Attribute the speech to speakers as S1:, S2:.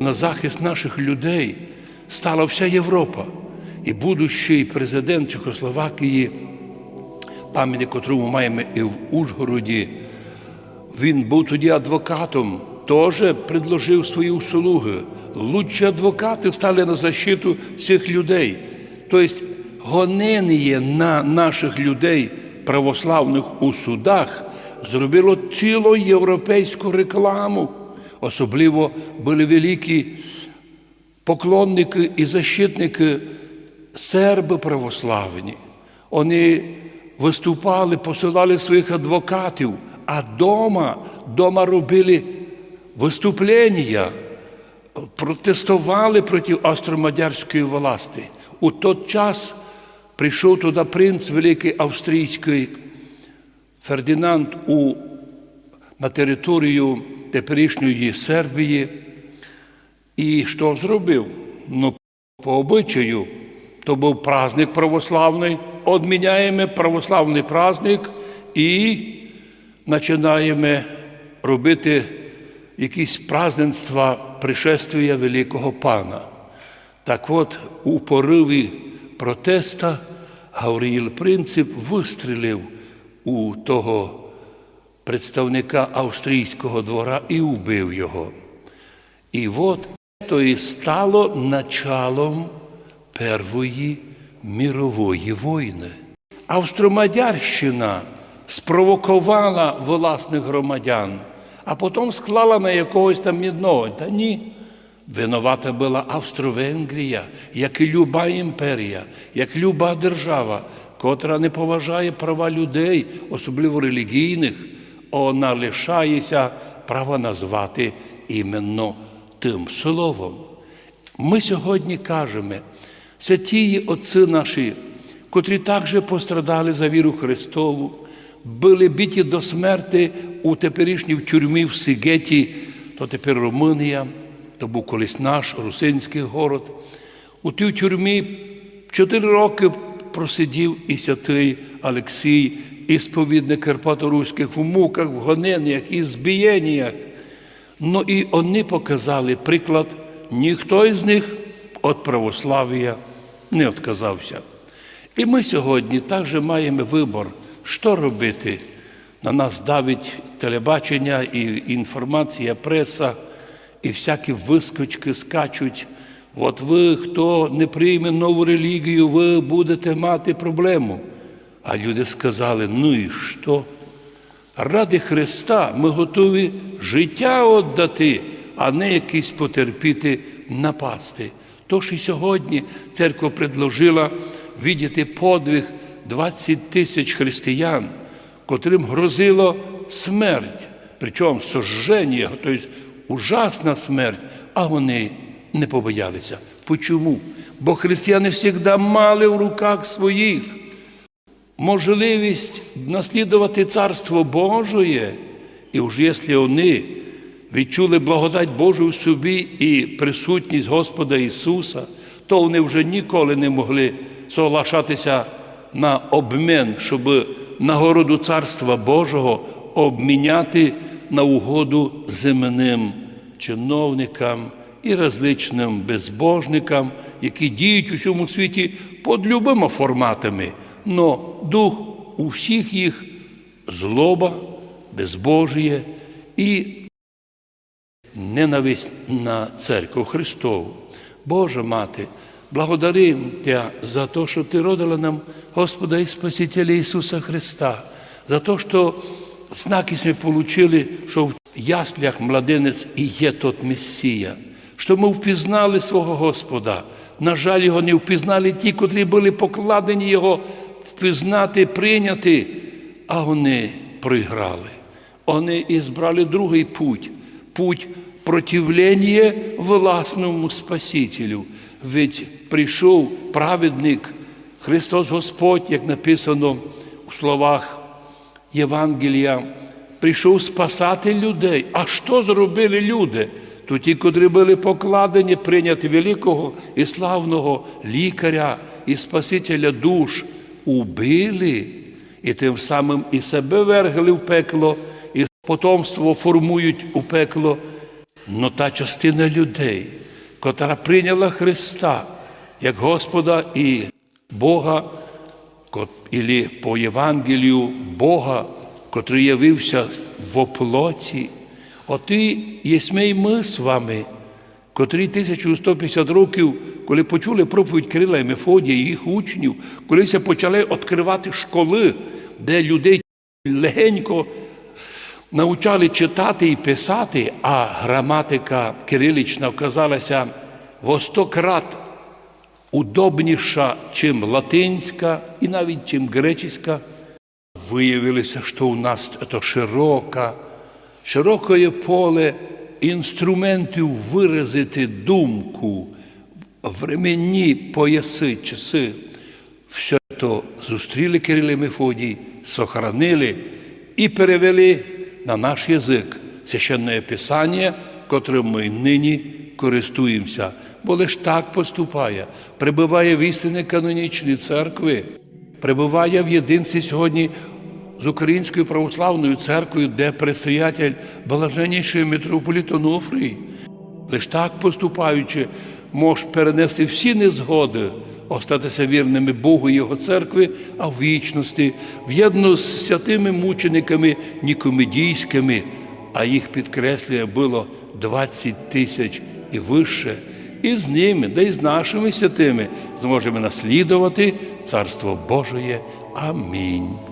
S1: На захист наших людей стала вся Європа. І будущий президент Чехословакії, пам'ятник котрому маємо і в Ужгороді, він був тоді адвокатом, теж предложив свої услуги. Лучші адвокати стали на защиту цих людей. Тобто гонення на наших людей, православних у судах, зробило цілу європейську рекламу. Особливо були великі поклонники і защитники серби православні. Вони виступали, посилали своїх адвокатів, а дома, дома робили виступлення, протестували проти австромадярської власти. У той час прийшов туди принц Великий Австрійський Фердинанд у, на територію теперішньої Сербії. І що зробив? Ну, по обичаю, то був праздник православний, одміняємо православний праздник і починаємо робити якісь праздненства пришествия Великого Пана. Так от, у пориві протеста Гавриїл Принцип вистрілив у того представника австрійського двора і вбив його. І от то і стало началом Першої мірової війни. Австромадярщина спровокувала власних громадян, а потім склала на якогось там мідного. Та ні. Винувата була Австро-Венгрія, як і люба імперія, як люба держава, котра не поважає права людей, особливо релігійних, вона лишається права назвати іменно тим словом. Ми сьогодні кажемо, це ті отці наші, котрі також пострадали за віру Христову, були біті до смерти у теперішній тюрмі в Сигеті, то тепер Румунія, то був колись наш русинський город. У тій тюрмі чотири роки просидів і святий Олексій, і сповідник Карпаторуських в муках, в гоненнях і збієннях. Ну і вони показали приклад, ніхто із них від православ'я не відказався. І ми сьогодні також маємо вибор, що робити. На нас давить телебачення і інформація, преса, і всякі вискочки скачуть. От ви, хто не прийме нову релігію, ви будете мати проблему. А люди сказали: ну і що? Ради Христа ми готові життя віддати, а не якісь потерпіти напасти. Тож і сьогодні церква предложила видіти подвиг 20 тисяч християн, котрим грозило смерть, причому сожження, тобто ужасна смерть, а вони не побоялися. Почому? Бо християни завжди мали в руках своїх можливість наслідувати Царство Божоє, і вже якщо вони відчули благодать Божу в собі і присутність Господа Ісуса, то вони вже ніколи не могли соглашатися на обмін, щоб нагороду Царства Божого обміняти на угоду земним чиновникам і различним безбожникам, які діють у цьому світі під любими форматами. Но дух у всіх їх злоба, безбожіє і ненависть на церкву Христову. Боже мати, благодарим Тя за те, що Ти родила нам Господа і Спасителя Ісуса Христа, за те, що знаки ми отримали, що в яслях младенець і є тот Месія, що ми впізнали свого Господа. На жаль, його не впізнали ті, котрі були покладені Його впізнати, прийняти, а вони проіграли. Вони ізбрали другий путь, путь противлення власному Спасителю. Ведь прийшов праведник Христос Господь, як написано у словах Євангелія, прийшов спасати людей. А що зробили люди? То ті, котрі були покладені прийняти великого і славного лікаря і Спасителя душ, убили і тим самим і себе вергли в пекло, і потомство формують у пекло. Но та частина людей, котра прийняла Христа як Господа і Бога, ілі по Євангелію Бога, котрий явився в оплоті, оти єсме ми з вами, котрі 1150 років, коли почули проповідь Кирила і Мефодія їх учнів, коли це почали відкривати школи, де людей легенько навчали читати і писати, а граматика кирилічна вказалася во сто крат удобніша, чим латинська і навіть чим греческа. Виявилося, що у нас це широка, широке поле інструментів виразити думку, временні пояси, часи. Все то зустріли Кирил і Мефодій, сохранили і перевели на наш язик священне Писання, котрим ми нині користуємося. Бо лиш так поступає, прибуває в істини канонічної церкви, прибуває в єдинстві сьогодні з Українською православною церквою, де предстоятель блаженніший митрополіт Онуфрій. Лиш так поступаючи, мож перенести всі незгоди, остатися вірними Богу і Його церкви, а в вічності, в'єдно з святими мучениками нікомедійськими, а їх підкреслює було 20 тисяч і вище. І з ними, да й з нашими святими, зможемо наслідувати Царство Божоє. Амінь.